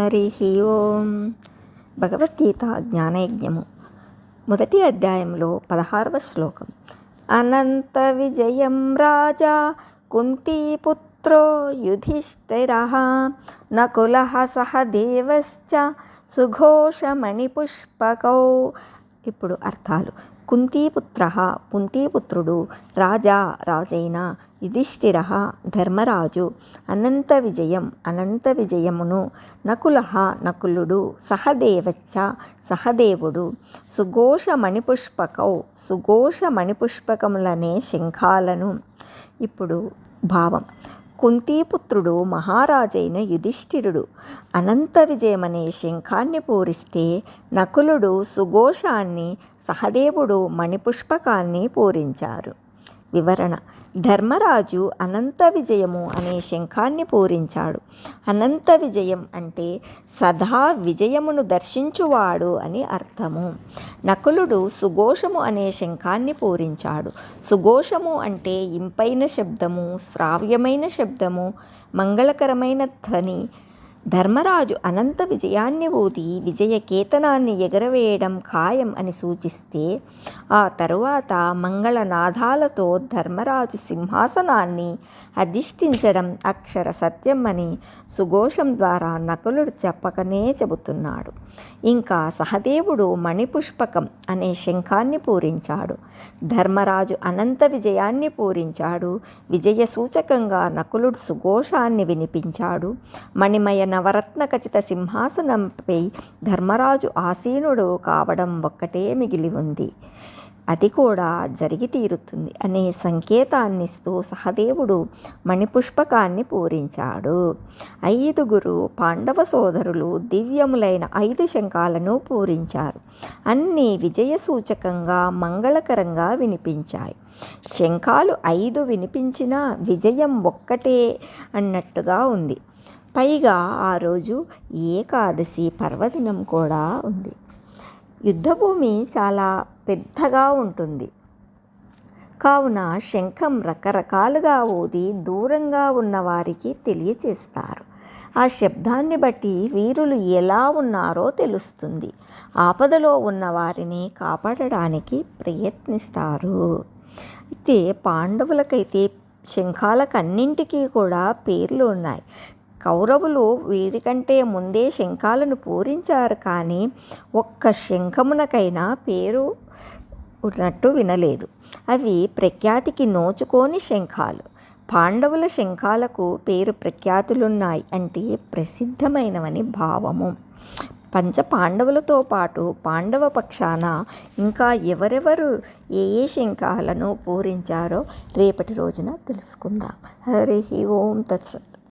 హరి ఓం భగవద్గీత జ్ఞానయజ్ఞము. మొదటి అధ్యాయంలో పదహారవ శ్లోకం. అనంత విజయం రాజా కుంతీపుత్రో యుధిష్ఠిర నకుల సహదేవశ్చ సుఘోషమణిపుష్పకౌ. ఇప్పుడు అర్థాలు. కుంతీపుత్ర కుంతీపుత్రుడు రాజా రాజైన యుధిష్ఠిర ధర్మరాజు అనంత విజయం అనంత విజయమును నకుల నకులుడు సహదేవచ్చ సహదేవుడు సుఘోష మణిపుష్పకౌ సుఘోష మణిపుష్పకములనే శంఖాలను. ఇప్పుడు భావం. కుంతీపుత్రుడు మహారాజైన యుధిష్ఠిరుడు. అనంత విజయమనే శంఖాన్ని పూరిస్తే నకులుడు సుఘోషాన్ని సహదేవుడు మణిపుష్పకాన్ని పూరించారు. వివరణ. ధర్మరాజు అనంత విజయము అనే శంఖాన్ని పూరించాడు. అనంత విజయం అంటే సదా విజయమును దర్శించువాడు అని అర్థము. నకులుడు సుఘోషము అనే శంఖాన్ని పూరించాడు. సుఘోషము అంటే ఇంపైన శబ్దము శ్రావ్యమైన శబ్దము మంగళకరమైన ధ్వని ధర్మరాజు అనంత విజయాన్ని ఊది విజయకేతనాన్ని ఎగరవేయడం ఖాయం అని సూచిస్తే ఆ తరువాత మంగళనాదాలతో ధర్మరాజు సింహాసనాన్ని అధిష్ఠించడం అక్షర సత్యం అని సుఘోషం ద్వారా నకులుడు చెప్పకనే చెబుతున్నాడు. ఇంకా సహదేవుడు మణిపుష్పకం అనే శంఖాన్ని పూరించాడు. ధర్మరాజు అనంత విజయాన్ని పూరించాడు. విజయ సూచకంగా నకులుడు సుఘోషాన్ని వినిపించాడు. మణిమయ నవరత్న ఖచ్చిత సింహాసనంపై ధర్మరాజు ఆసీనుడు కావడం ఒక్కటే మిగిలి ఉంది. అది కూడా జరిగి తీరుతుంది అనే సంకేతాన్నిస్తూ సహదేవుడు మణిపుష్పకాన్ని పూరించాడు. ఐదుగురు పాండవ సోదరులు దివ్యములైన ఐదు శంఖాలను పూరించారు. అన్నీ విజయ సూచకంగా మంగళకరంగా వినిపించాయి. శంఖాలు ఐదు వినిపించినా విజయం ఒక్కటే అన్నట్టుగా ఉంది. పైగా ఆ రోజు ఏకాదశి పర్వదినం కూడా ఉంది. యుద్ధభూమి చాలా పెద్దగా ఉంటుంది. కావున శంఖం రకరకాలుగా ఊది దూరంగా ఉన్న వారికి తెలియచేస్తారు. ఆ శబ్దాన్ని బట్టి వీరులు ఎలా ఉన్నారో తెలుస్తుంది. ఆపదలో ఉన్న వారిని కాపాడడానికి ప్రయత్నిస్తారు. అయితే పాండవులకైతే శంఖాలకన్నింటికీ కూడా పేర్లు ఉన్నాయి. కౌరవులు వీరికంటే ముందే శంఖాలను పూరించారు కానీ ఒక్క శంఖమునకైనా పేరు ఉన్నట్టు వినలేదు. అవి ప్రఖ్యాతికి నోచుకోని శంఖాలు. పాండవుల శంఖాలకు పేరు ప్రఖ్యాతులున్నాయి అంటే ప్రసిద్ధమైనవని భావము. పంచ పాండవులతో పాటు పాండవ పక్షాన ఇంకా ఎవరెవరు ఏ ఏ శంఖాలను పూరించారో రేపటి రోజున తెలుసుకుందాం. హరి ఓం తత్సత్.